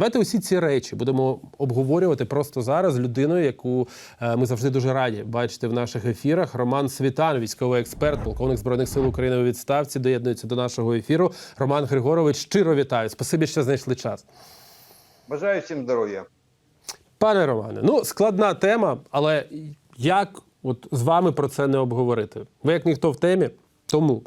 Давайте усі ці речі будемо обговорювати просто зараз з людиною, яку е, ми завжди дуже раді бачити в наших ефірах. Роман Світан, військовий експерт, полковник збройних сил України у відставці, доєднується до нашого ефіру. Роман Григорович, щиро вітаю. Спасибі, що знайшли час. Бажаю всім здоров'я. Пане Романе, ну складна тема, але як от з вами про це не обговорити? Ви як ніхто в темі, тому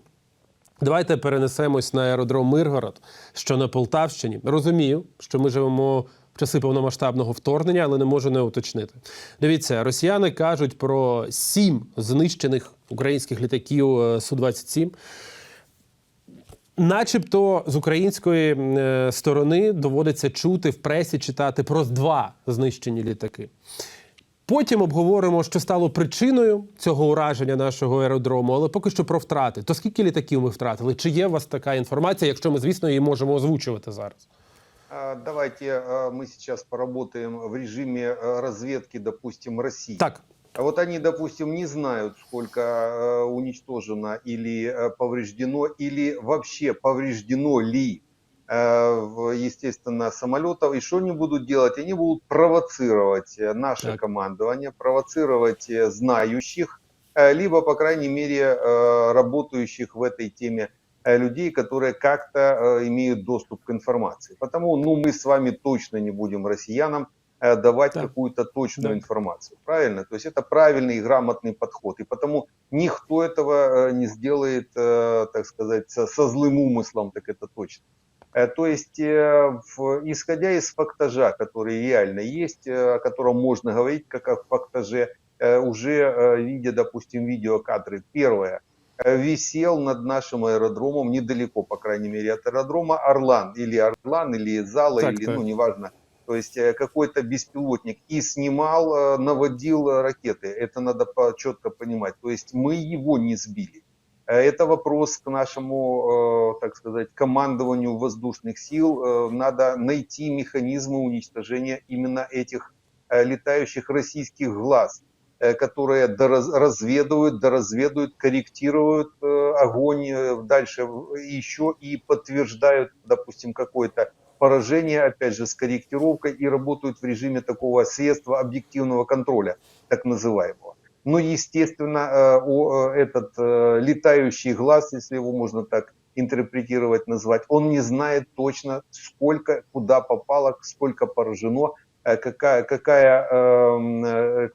давайте перенесемось на аеродром Миргород, що на Полтавщині. Розумію, що ми живемо в часи повномасштабного вторгнення, але не можу не уточнити. Дивіться, росіяни кажуть про сім знищених українських літаків е, Су-27. Начебто з української е, сторони доводиться чути в пресі читати про два знищені літаки. Потім обговоримо, що стало причиною цього ураження нашого аеродрому, але поки що про втрати. То скільки літаків ми втратили? Чи є у вас така інформація, якщо ми, звісно, її можемо озвучувати зараз? А, Давайте а, мы сейчас поработаем в режиме а, разведки, допустим, России. Так, А вот они, допустим, не знают, сколько э, уничтожено или э, повреждено, или вообще повреждено ли, э, в- естественно, самолетов. И что они будут делать? Они будут провоцировать э, наше Так. командование, провоцировать э, знающих, э, либо, по крайней мере, э, работающих в этой теме э, людей, которые как-то э, имеют доступ к информации. Потому ну, мы с вами точно не будем россиянам э, давать Да. какую-то точную Да. информацию. Правильно? То есть это правильный и грамотный подход. И потому никто этого э, не сделает, э, так сказать, со злым умыслом, так это точно. Э, То есть, э, исходя из фактажа, который реально есть, э, о котором можно говорить как о фактаже, уже видя, допустим, видеокадры, первое, висел над нашим аэродромом, недалеко, по крайней мере, от аэродрома, Орлан, или Орлан, или Зала, Так, или, так. ну, неважно, то есть какой-то беспилотник и снимал, наводил ракеты. Это надо четко понимать. То есть мы его не сбили. Это вопрос к нашему, э, так сказать, командованию воздушных сил. Э, Надо найти механизмы уничтожения именно этих э, летающих российских глаз, которые разведывают, доразведывают, корректируют огонь дальше еще и подтверждают, допустим, какое-то поражение, опять же, с корректировкой и работают в режиме такого средства объективного контроля, так называемого. Но, естественно, э, э, этот э, летающий глаз, если его можно так интерпретировать, назвать, он не знает точно, сколько, куда попало, сколько поражено, какая, какая, эм,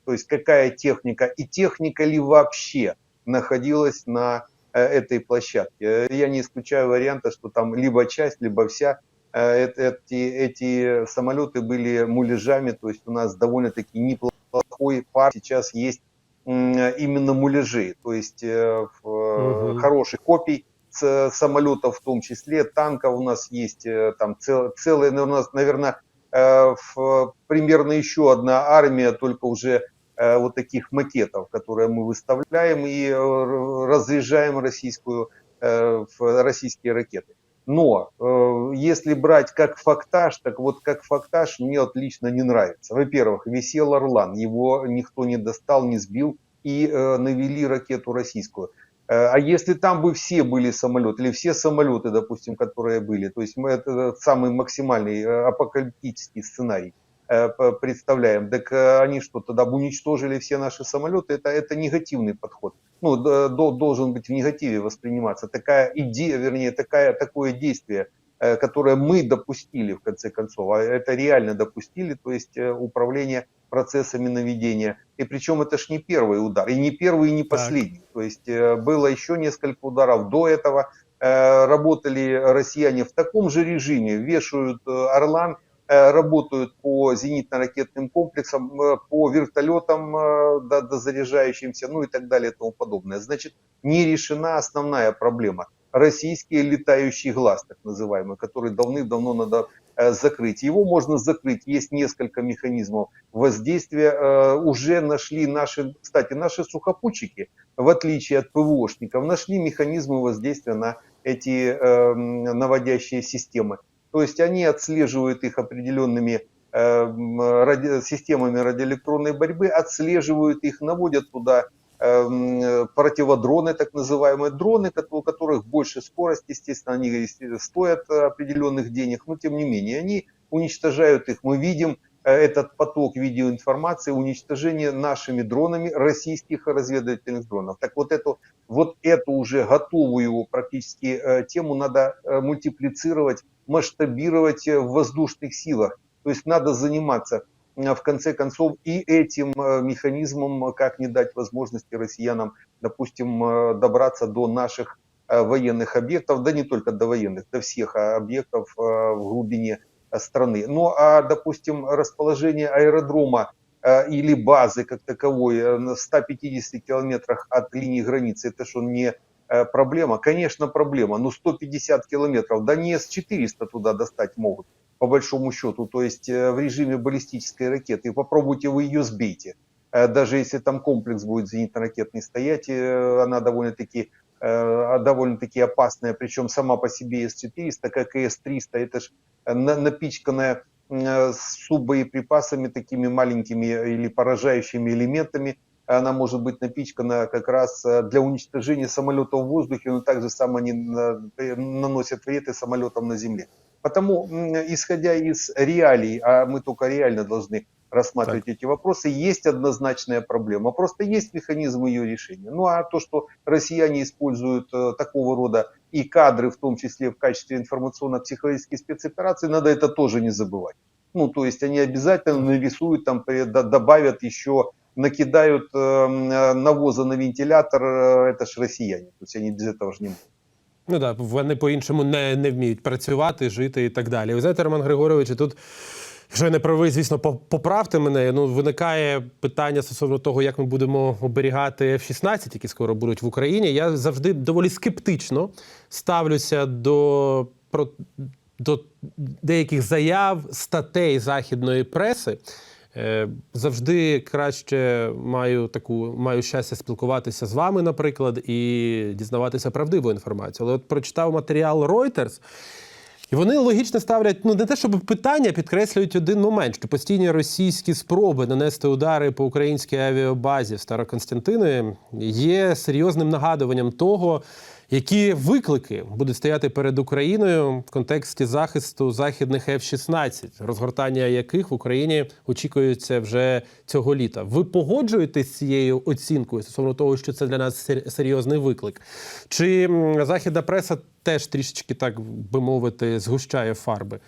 то есть какая техника и техника ли вообще находилась на этой площадке. Я не исключаю варианта, что там либо часть, либо вся эт- эти, эти самолеты были муляжами, то есть у нас довольно-таки неплохой пар сейчас есть именно муляжи, то есть э, в, э, Мгм. хороших копий самолетов в том числе, танков у нас есть э, там цел, ну, у нас, наверное, э, в- примерно еще одна армия, только уже э, вот таких макетов, которые мы выставляем и э, р- разряжаем российскую, э, российские ракеты. Но э, если брать как фактаж, так вот как фактаж мне вот лично не нравится. Во-первых, висел Орлан, его никто не достал, не сбил и э, навели ракету российскую. Э, А если там бы все были самолеты, или все самолеты, допустим, которые были, то есть мы это самый максимальный э, апокалиптический сценарий представляем, так э, они что, тогда бы уничтожили все наши самолеты? Это, это негативный подход. Ну, до- должен быть в негативе восприниматься. Такая идея, вернее, такая, такое действие, э, которое мы допустили в конце концов, а это реально допустили, то есть э, управление процессами наведения. И причем это ж не первый удар, и не первый, и не последний. То есть э, было еще несколько ударов до этого. Э, Работали россияне в таком же режиме, вешают э, Орлан, э, работают по зенитно-ракетным комплексам, э, по вертолетам э, до- дозаряжающимся, ну и так далее и тому подобное. Значит, не решена основная проблема. Российский летающий глаз, так называемый, который давным-давно надо э, закрыть. Его можно закрыть, есть несколько механизмов воздействия. Э, Уже нашли наши, кстати, наши сухопутчики, в отличие от ПВОшников, нашли механизмы воздействия на эти э, наводящие системы. То есть они отслеживают их определенными э, м, ради- системами радиоэлектронной борьбы, отслеживают их, наводят туда эм, противодроны, так называемые дроны, у которых больше скорость, естественно, они естественно, стоят определенных денег, но тем не менее они уничтожают их. Мы видим э, этот поток видеоинформации, уничтожение нашими дронами российских разведывательных дронов. Так вот эту, вот эту уже готовую практически э, тему надо э, мультиплицировать, масштабировать э, в воздушных силах. То есть надо заниматься э, в конце концов и этим э, механизмом, как не дать возможности россиянам, допустим, добраться до наших военных объектов, да не только до военных, до всех э, объектов в глубине страны. Ну а, допустим, расположение аэродрома или базы как таковой на 150 километрах от линии границы, это что не проблема? Конечно, проблема. Ну 150 километров, да не С-400 туда достать могут по большому счету, то есть э, в режиме баллистической ракеты. Попробуйте вы ее сбейте. Э, Даже если там комплекс будет зенитно-ракетный стоять, э, она довольно-таки э, довольно-таки опасная, причем сама по себе С-400, как и С-300, это ж на- напичканная э, суббоеприпасами такими маленькими или поражающими элементами. Она может быть напичкана как раз э, для уничтожения самолетов в воздухе, но также само они э, наносят вред и самолетам на земле. Потому, исходя из реалий, а мы только реально должны рассматривать эти вопросы, есть однозначная проблема. Просто есть механизм ее решения. Ну а то, что россияне используют э, такого рода и кадры, в том числе в качестве информационно-психологических спецопераций, надо это тоже не забывать. Ну, то есть они обязательно нарисуют, там, добавят еще, накидают э, м, э, навоза на вентилятор, э, это ж россияне. То есть они без этого же не могут. Ну так, вони по-іншому не, не вміють працювати, жити і так далі. Ви знаєте, Роман Григорович, тут, якщо я не правий, звісно, по- поправте мене. Ну, виникає питання стосовно того, як ми будемо оберігати F-16, які скоро будуть в Україні. Я завжди доволі скептично ставлюся до, про, до деяких заяв, статей західної преси. Е, Завжди краще маю таку маю щастя спілкуватися з вами, наприклад, і дізнаватися правдиву інформацію. Але от прочитав матеріал Reuters, і вони логічно ставлять ну не те, щоб питання підкреслюють один момент, що постійні російські спроби нанести удари по українській авіабазі в Староконстантинові є серйозним нагадуванням того, які виклики будуть стояти перед Україною в контексті захисту західних F-16, розгортання яких в Україні очікується вже цього літа. Ви погоджуєтесь з цією оцінкою стосовно того, що це для нас сер- серйозний виклик? Чи західна преса теж трішечки, так би мовити, згущає фарби?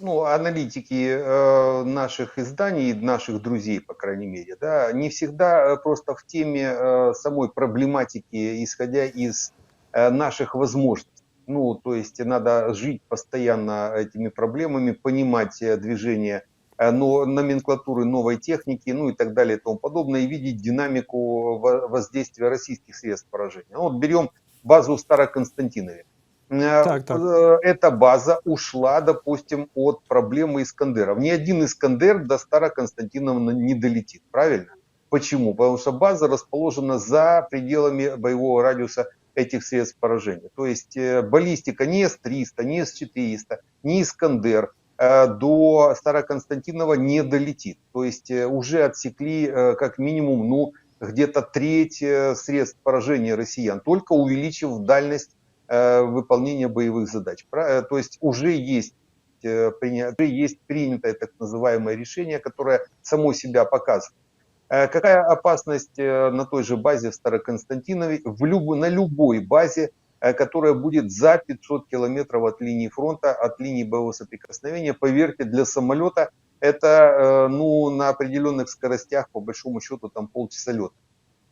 Ну, аналитики э, наших изданий, наших друзей, по крайней мере, да, не всегда э, просто в теме э, самой проблематики, исходя из э, наших возможностей. Ну, то есть надо жить постоянно этими проблемами, понимать э, движение э, но, номенклатуры новой техники, ну и так далее и тому подобное, и видеть динамику во- воздействия российских средств поражения. Ну, вот берем базу в. Э, Так, так. э, Эта база ушла, допустим, от проблемы Искандеров. Ни один Искандер до Староконстантиновна не долетит, правильно? Почему? Потому что база расположена за пределами боевого радиуса этих средств поражения. То есть э, баллистика не С-300, не С-400, не Искандер до Староконстантинова не долетит. То есть уже отсекли как минимум ну, где-то треть средств поражения россиян, только увеличив дальность выполнения боевых задач. Э, То есть уже есть э, приня- уже есть принятое так называемое решение, которое само себя показывает. Э, Какая опасность э, на той же базе в Староконстантинове, в люб- на любой базе, э, которая будет за 500 километров от линии фронта, от линии боевого соприкосновения. Поверьте, для самолета это э, ну, на определенных скоростях, по большому счету, там полчаса лета.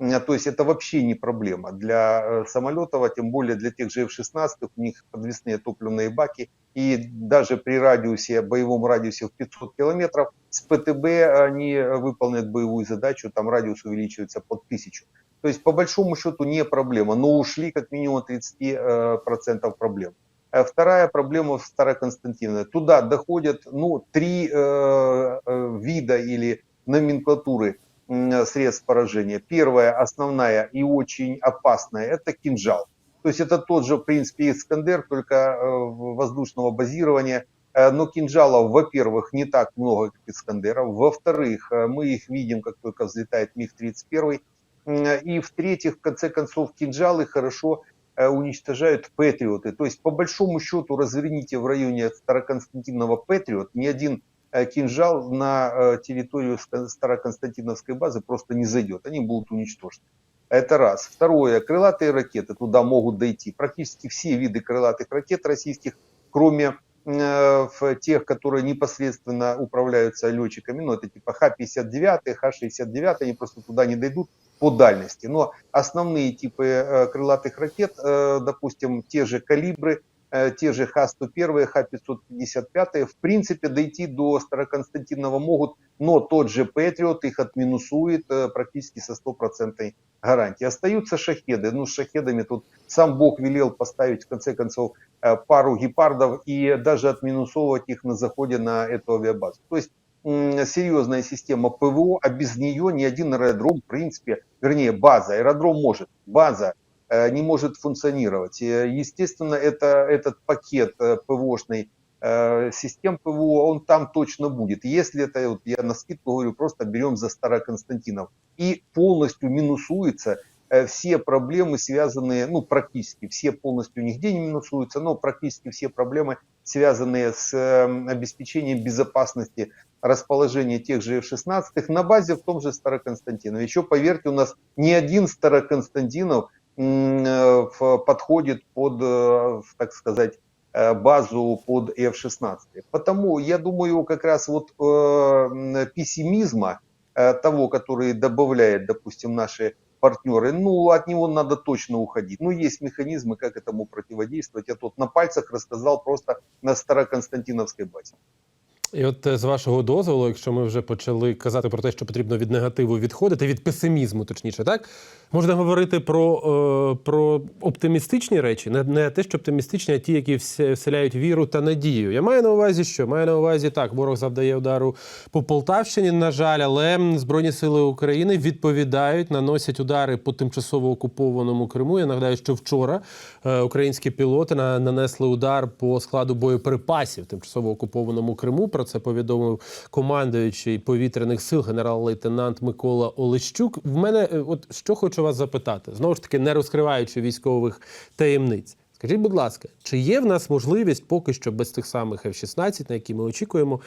Э, То есть это вообще не проблема для э, самолетов, а тем более для тех же F-16, у них подвесные топливные баки, и даже при радиусе, боевом радиусе в 500 километров, с ПТБ они э, выполнят боевую задачу, там радиус увеличивается под 1000. То есть по большому счету не проблема, но ушли как минимум 30% процентов проблем. Э, Вторая проблема в Староконстантинове. Туда доходят ну, три э, э, вида или номенклатуры средств поражения. Первая, основная и очень опасная, это кинжал. То есть это тот же, в принципе, Искандер, только э, воздушного базирования. Э, Но кинжалов, во-первых, не так много, как Искандеров. Во-вторых, э, мы их видим, как только взлетает МиГ-31. М, И в-третьих, в конце концов, кинжалы хорошо уничтожают патриоты. То есть, по большому счету, разверните в районе Староконстантинова патриот, ни один кинжал на э, территорию Ста- Староконстантиновской базы просто не зайдет. Они будут уничтожены. Это раз. Второе. Крылатые ракеты туда могут дойти. Практически все виды крылатых ракет российских, кроме э, в тех, которые непосредственно управляются летчиками, ну это типа Х-59, Х-69, они просто туда не дойдут по дальности. Но основные типы э, крылатых ракет, э, допустим, те же калибры, э, те же Х-101, Х-555, в принципе, дойти до Староконстантинова могут, но тот же Патриот их отминусует э, практически со стопроцентной гарантией. Остаются шахеды. Ну, с шахедами тут сам Бог велел поставить, в конце концов, э, пару гепардов и даже отминусовывать их на заходе на эту авиабазу. То есть серьезная система ПВО, а без нее ни один аэродром, в принципе, вернее, база, аэродром может, база э, не может функционировать. Э, Естественно, это, этот пакет э, ПВОшный э, систем ПВО, он там точно будет. Если это, вот я на скидку говорю, просто берем за Староконстантинов. И полностью минусуется э, все проблемы, связанные, ну, практически все полностью нигде не минусуются, но практически все проблемы, связанные с э, обеспечением безопасности расположения тех же F-16 на базе в том же Староконстантинове. Еще, поверьте, у нас ни один Староконстантинов э, подходит под, э, так сказать, э, базу под F-16. Потому я думаю, как раз вот э, м, пессимизма э, того, который добавляет, допустим, наши партнеры, ну, от него надо точно уходить. Ну, есть механизмы, как этому противодействовать. Я тут на пальцах рассказал просто на Староконстантиновской базе. І от е, з вашого дозволу, якщо ми вже почали казати про те, що потрібно від негативу відходити, від песимізму, точніше, так можна говорити про, е, про оптимістичні речі, не, те, що оптимістичні, а ті, які вселяють віру та надію. Я маю на увазі, що маю на увазі так, ворог завдає удару по Полтавщині, на жаль, але Збройні сили України відповідають, наносять удари по тимчасово окупованому Криму. Я нагадаю, що вчора е, українські пілоти на- нанесли удар по складу боєприпасів тимчасово окупованому Криму. Про це повідомив командуючий повітряних сил генерал-лейтенант Микола Олещук. В мене е, от що хочу вас запитати, знову ж таки, не розкриваючи військових таємниць. Скажіть, будь ласка, чи є в нас можливість поки що без тих самих F-16, на які ми очікуємо,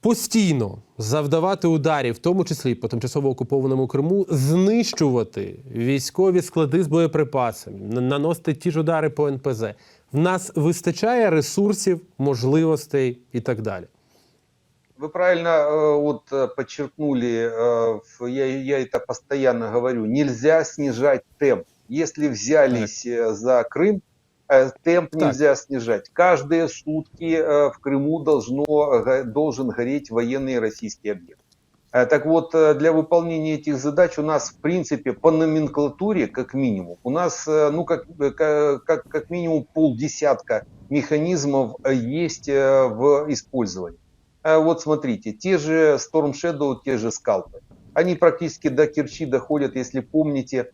постійно завдавати ударів, в тому числі по тимчасово окупованому Криму, знищувати військові склади з боєприпасами, наносити ті ж удари по НПЗ. В нас вистачає ресурсів, можливостей і так далі. Вы правильно э, вот э, подчеркнули, э, я, я это постоянно говорю, нельзя снижать темп. Если взялись э, за Крым, темп Так. нельзя снижать. Каждые сутки в Крыму должно, должен гореть военный российский объект. Так вот, для выполнения этих задач у нас, в принципе, по номенклатуре, как минимум, у нас, ну, как, ка- как, как минимум полдесятка механизмов есть в использовании. Э, Вот смотрите, те же Storm Shadow, те же скалпы. Они практически до Керчи доходят, если помните,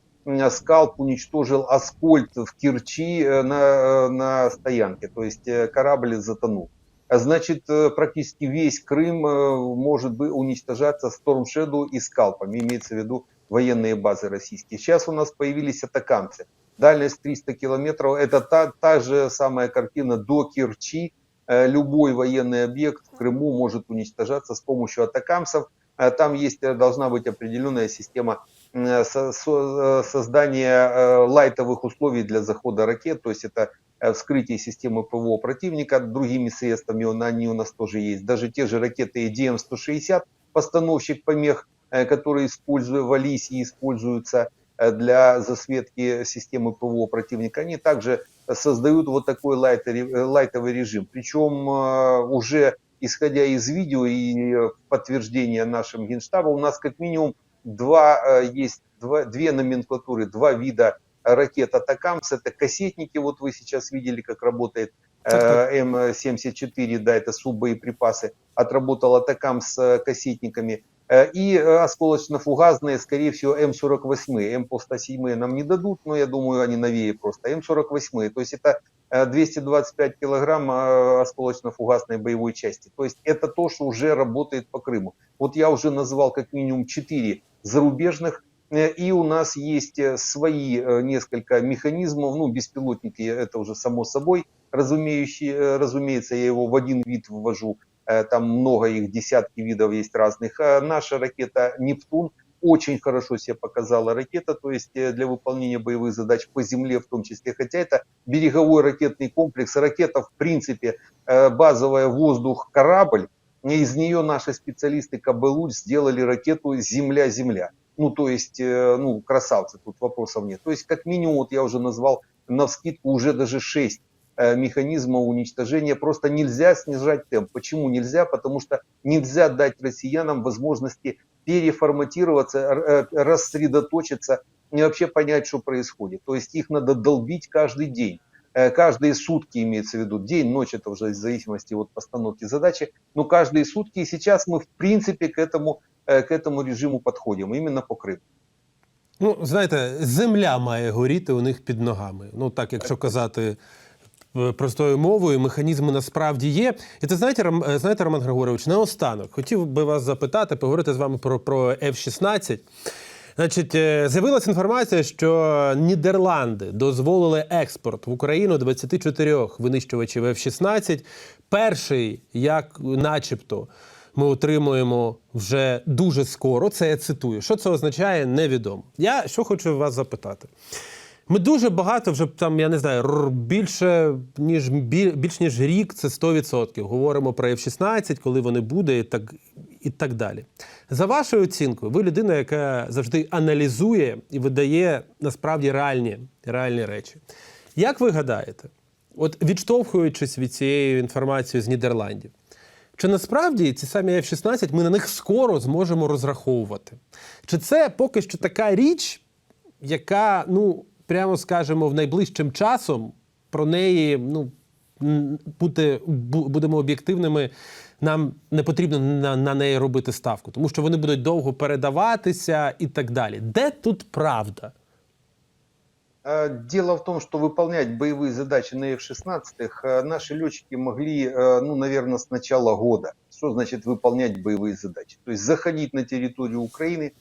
скалп уничтожил Аскольд в Керчи э, на, э, на стоянке, то есть корабль затонул. А Значит, практически весь Крым может быть уничтожаться Storm Shadow и скалпами, имеется в виду военные базы российские. Сейчас у нас появились атакамцы. Дальность 300 километров, это та, та же самая картина до Керчи. Э, Любой военный объект в Крыму может уничтожаться с помощью атакамсов. Э, Там есть, э, должна быть определенная система со- со- создания лайтовых условий для захода ракет, то есть это вскрытие системы ПВО противника другими средствами, он- они у нас тоже есть. Даже те же ракеты EDM-160, постановщик помех, которые используя в Алисе используются для засветки системы ПВО противника, они также создают вот такой э, лайтовый режим. Причем э, уже исходя из видео и э, подтверждения нашим генштаба, у нас как минимум два, э, есть два, две номенклатуры, два вида ракет Атакамс. Это кассетники, вот вы сейчас видели, как работает э, Так-так. М74, да, это суббоеприпасы. Отработал Атакам с э, кассетниками. Э, И э, осколочно-фугасные, скорее всего, М48. М107 нам не дадут, но я думаю, они новее просто. М48. То есть это э, 225 килограмм э, осколочно-фугасной боевой части. То есть это то, что уже работает по Крыму. Вот я уже назвал как минимум 4 зарубежных И у нас есть свои несколько механизмов, ну, беспилотники, это уже само собой, разумеющие, разумеется, я его в один вид ввожу, там много их, десятки видов есть разных. А Наша ракета «Нептун» очень хорошо себя показала ракета, то есть э, для выполнения боевых задач по земле в том числе, хотя это береговой ракетный комплекс, ракета в принципе э, базовая воздух корабль, из нее наши специалисты КБЛУ сделали ракету «Земля-Земля». Ну, то есть, э, ну, красавцы, тут вопросов нет. То есть, как минимум, вот я уже назвал на вскидку уже даже 6 механизмов уничтожения. Просто нельзя снижать темп. Почему нельзя? Потому что нельзя дать россиянам возможности переформатироваться, э, рассредоточиться и вообще понять, что происходит. То есть их надо долбить каждый день. Э, Каждые сутки имеется в виду, день, ночь, это уже в зависимости от постановки задачи, но каждые сутки. И сейчас мы в принципе к этому, э, к этому режиму подходим, именно по Крыму. Ну, знаєте, земля має горіти у них під ногами. Ну, так, якщо казати е, простою мовою, механізми насправді є. І ти знаєте, Ром- е, знаєте, Роман Григорович, наостанок хотів би вас запитати, поговорити з вами про, про F-16. Значить, е, з'явилася інформація, що Нідерланди дозволили експорт в Україну 24 винищувачів F-16. Перший, як начебто, ми отримуємо вже дуже скоро. Це я цитую. Що це означає, невідомо. Я що хочу вас запитати. Ми дуже багато вже там, я не знаю, більше ніж більш ніж рік, це 100%. Говоримо про F-16, коли вони буде, і так, і так далі. За вашою оцінкою, ви людина, яка завжди аналізує і видає насправді реальні, реальні речі. Як ви гадаєте, от відштовхуючись від цієї інформації з Нідерландів, чи насправді ці самі F-16 ми на них скоро зможемо розраховувати? Чи це поки що така річ, яка, ну, прямо скажемо, в найближчим часом про неї, ну, м, бути, бу- будемо об'єктивними, нам не потрібно на, на неї робити ставку, тому що вони будуть довго передаватися і так далі. Де тут правда? Э, Дело в том, что выполнять боевые задачи на F-16 э, наши летчики могли, э, ну, наверное, с начала года. Что значит выполнять боевые задачи? То есть заходить на территорию Украины, э,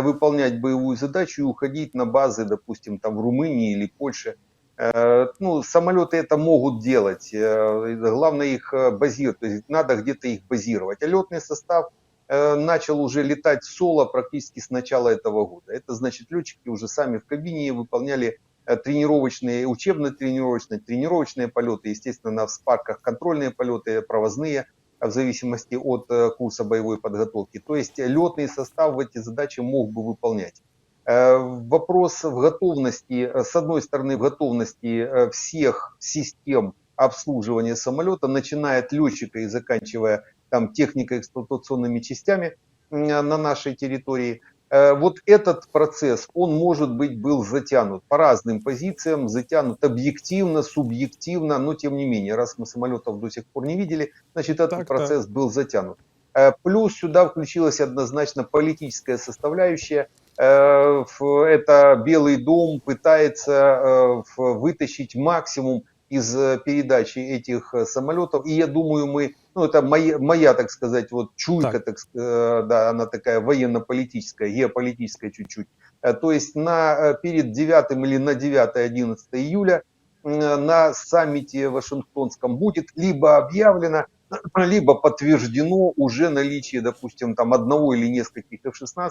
Выполнять боевую задачу и уходить на базы, допустим, там в Румынии или Польше. Э, Ну, самолеты это могут делать. э, Главное их э, базировать. То есть надо где-то их базировать. А летный состав э, начал уже летать соло практически с начала этого года. Это значит, летчики уже сами в кабине выполняли э, тренировочные, учебно-тренировочные, тренировочные полеты, естественно, на спарках контрольные полеты, провозные, в зависимости от э, курса боевой подготовки. То есть летный состав в эти задачи мог бы выполнять. Э, Вопрос в готовности, э, с одной стороны, в готовности всех систем обслуживания самолета, начиная от летчика и заканчивая там технико-эксплуатационными частями м, на нашей территории. Э, Вот этот процесс, он может быть был затянут по разным позициям, затянут объективно, субъективно, но тем не менее, раз мы самолетов до сих пор не видели, значит этот Так, процесс был затянут. Э, Плюс сюда включилась однозначно политическая составляющая. Э, Это Белый дом пытается вытащить максимум из передачи этих самолетов. И я думаю, мы, ну это моя, моя так сказать, вот чуйка, Так. так. э, да, она такая военно-политическая, геополитическая чуть-чуть. Э, То есть на, э, перед 9 или на 9-11 июля на саммите Вашингтонском будет либо объявлено, либо подтверждено уже наличие, допустим, там одного или нескольких F-16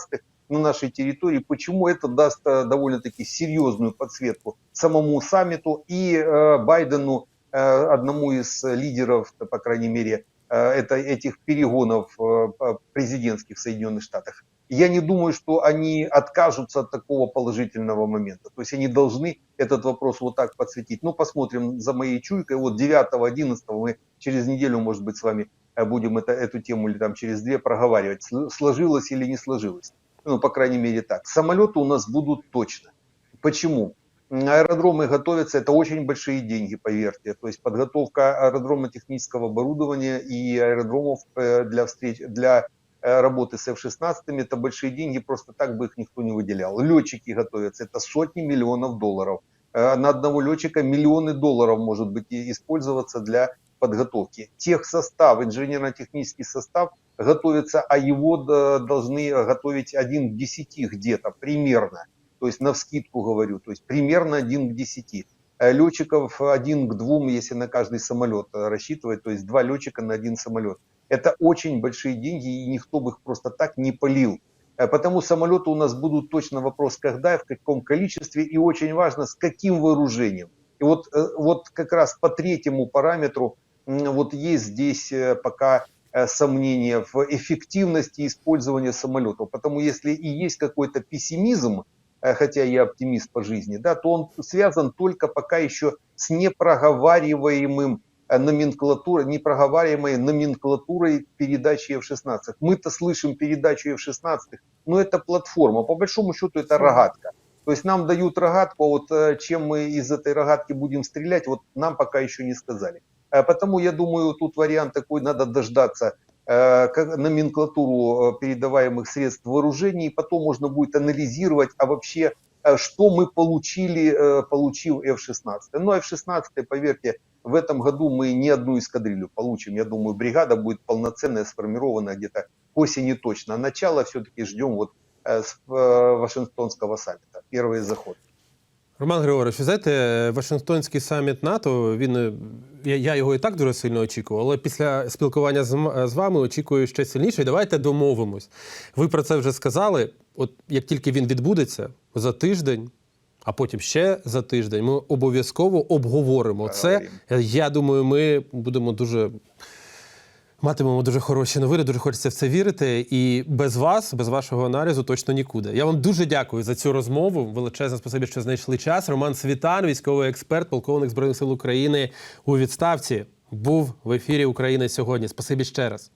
на нашей территории. Почему это даст довольно-таки серьезную подсветку самому саммиту и э, Байдену, э, одному из лидеров, по крайней мере, это, этих перегонов э, президентских в Соединенных Штатах. Я не думаю, что они откажутся от такого положительного момента. То есть они должны этот вопрос вот так подсветить. Ну, посмотрим за моей чуйкой. Вот 9-11 мы через неделю, может быть, с вами э, будем это, эту тему или там через две проговаривать, сл- сложилось или не сложилось. Ну, по крайней мере так. Самолеты у нас будут точно. Почему? Аэродромы готовятся, это очень большие деньги, поверьте. То есть подготовка аэродрома технического оборудования и аэродромов э, для встреч, для э, работы с F-16, это большие деньги, просто так бы их никто не выделял. Летчики готовятся, это сотни миллионов долларов. Э, На одного летчика миллионы долларов может быть использоваться для подготовки. Техсостав, инженерно-технический состав готовится, а его должны готовить 1 к 10 где-то примерно. То есть на вскидку говорю, то есть примерно 1 к 10. Э, Летчиков 1 к 2, если на каждый самолет э, рассчитывать, то есть два летчика на один самолет. Это очень большие деньги, и никто бы их просто так не полил. Э, Потому самолеты у нас будут точно вопрос, когда, и в каком количестве, и очень важно, с каким вооружением. И вот, вот как раз по третьему параметру вот есть здесь пока сомнения в эффективности использования самолетов. Потому если и есть какой-то пессимизм, хотя я оптимист по жизни, да, то он связан только пока еще с непроговариваемым э, номенклатурой, непроговариваемой номенклатурой передачи F-16. Мы-то слышим передачу F-16, но это платформа. По большому счету это рогатка. То есть нам дают рогатку, а вот э, чем мы из этой рогатки будем стрелять, вот нам пока еще не сказали. Э, Потому я думаю, тут вариант такой, надо дождаться э, номенклатуру э, передаваемых средств вооружений, и потом можно будет анализировать, а вообще, э, что мы получили, э, получив F-16. Но F-16, поверьте, в этом году мы не одну эскадрилью получим. Я думаю, бригада будет полноценная, сформирована где-то к осени точно. А начало все-таки ждем вот э, с э, Вашингтонского саммита. Первый заход. Роман Григорович, ви знаєте, Вашингтонський саміт НАТО, він е, я, його і так дуже сильно очікував, але після спілкування з, вами очікую ще сильніше. Давайте домовимось. Ви про це вже сказали. От як тільки він відбудеться за тиждень, а потім ще за тиждень, ми обов'язково обговоримо це. Е, Я думаю, ми будемо дуже. Матимемо дуже хороші новини, дуже хочеться в це вірити. І без вас, без вашого аналізу, точно нікуди. Я вам дуже дякую за цю розмову. Величезне спасибі, що знайшли час. Роман Світан, військовий експерт, полковник збройних сил України у відставці, був в ефірі України сьогодні. Спасибі ще раз.